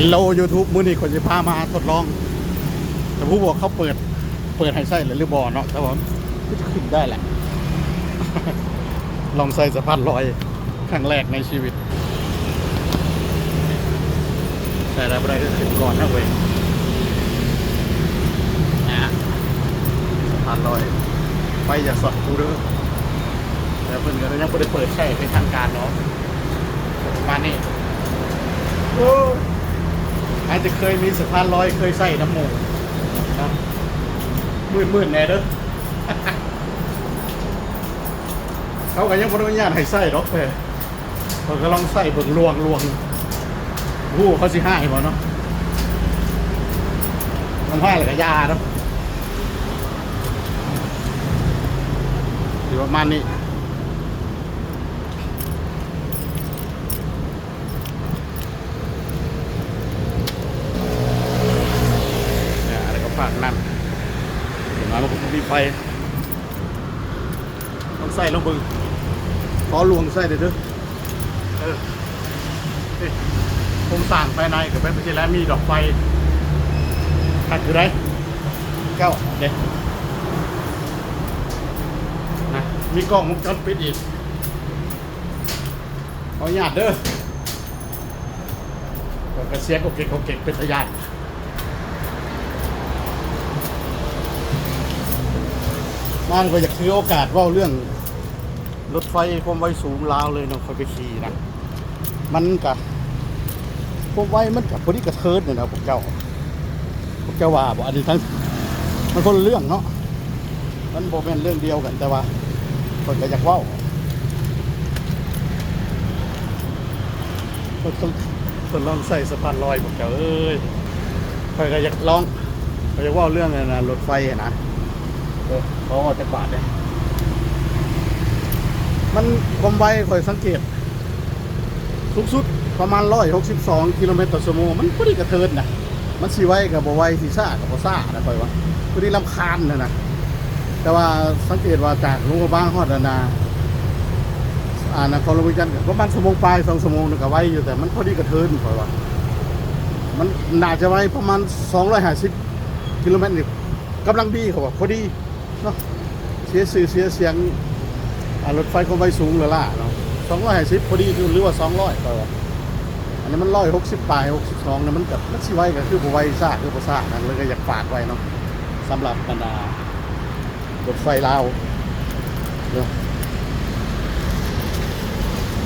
ฮัลโหลยูทูบมื้อนี้คนจะพามาทดลอง แต่ผู้บอกเขาเปิด เปิดให้ใส่หรือบอเนาะแต่ว่าก็จะขึ้นได้แหละ ลองใส่สะพานลอยครั้งแรกในชีวิต แต่อะไรไม่ได้ก็ขึ้นก่อนนะเว้ยนะฮะสะพานลอยไปอย่าสอดกูเด้อแต่เพิ่นก็ยังไม่ได้เปิดใช้เป็นทางการเนาะประมาณนี้โอ้ อาจจะเคยมีสะพานลอยเคยใส่น้ำหมูนะมืดมืดๆแน่เด้อเขาก็ยังบริญาตให้ใส่ดอกเพ่เขาก็ลองใส่เบิ่งลวงลวงหู้เขาสิห้าให้บ่เนาะมันห้าเลยก็ยาเนาะอยู่ประมาณนี้เนี่ยอะไรก็ฝากนั่นเดี๋ยว มาแล้วผมมีไฟต้องใส่ลงบึงขอลวงใส่เด้อเด้อเออนี่ผมสั่งภายในกับเป็นไปที่แล้วมีดอกไฟขัดอยู่ไรเก้าเด็นะมีกล้องวงจรปิดอีกขออนุญาตเด้อเปิดกระเสียงโอเคโอเคเป็นทะยาน มันก็อยากถือโอกาสเว่าเรื่อง รถไฟความไวสูงลาวเลยเนาะคอยไปขี่นะมันกับความไวมันกับพอดีกระเทิดเนี่ยนะพวกเจ้าพวกเจ้าว่าบอกอันนี้ทั้งมันคนละเรื่องเนาะมันโบเป็นเรื่องเดียวกันแต่ว่าคนก็อยากเว่าคนต้องคนลองใส่สะพานลอยพวกเจ้าเอ้ยคอยก็อยากลองคอยอยากเว่าเรื่องอะไรนะรถไฟอะนะ เขอออกจากบาทเลยมันความไวคอยสังเกตสูงสุดประมาณ162กิโลเมตรต่อชั่วโมงมันพอดีกระเทินนะมันสีไวกับบไวสีซ่ากับบซ่านะคอยว่าพอดีลำคาญนะนะแต่ว่าสังเกตว่าจากลุงกระบ้างฮอดนานอ่านครลวิจันทร์ก็ประมาณชั่วโมงปลายสองชั่วโมงนึงก็ไวอยู่แต่มันพอดีกระเทินคอยว่ามันน่าจะไวประมาณ250กิโลเมตรนี่กำลังดีเขาบอกพอดี เนาะเสียสื่อเสียเสียงอ่ารถไฟความไวสูงหรือล่ะเนาะสองร้อยห้าสิบพอดีคือหรือว่าสองร้อยไปวะอันนี้มันร้อยหกสิบปลายหกสิบสองเนี่ยมันกับมันสิไวก็คือบ่ไวซ่าคือบ่ซ่านั่นเลยก็อยากฝากไว้เนาะสำหรับบรรดารถไฟลาวเนาะ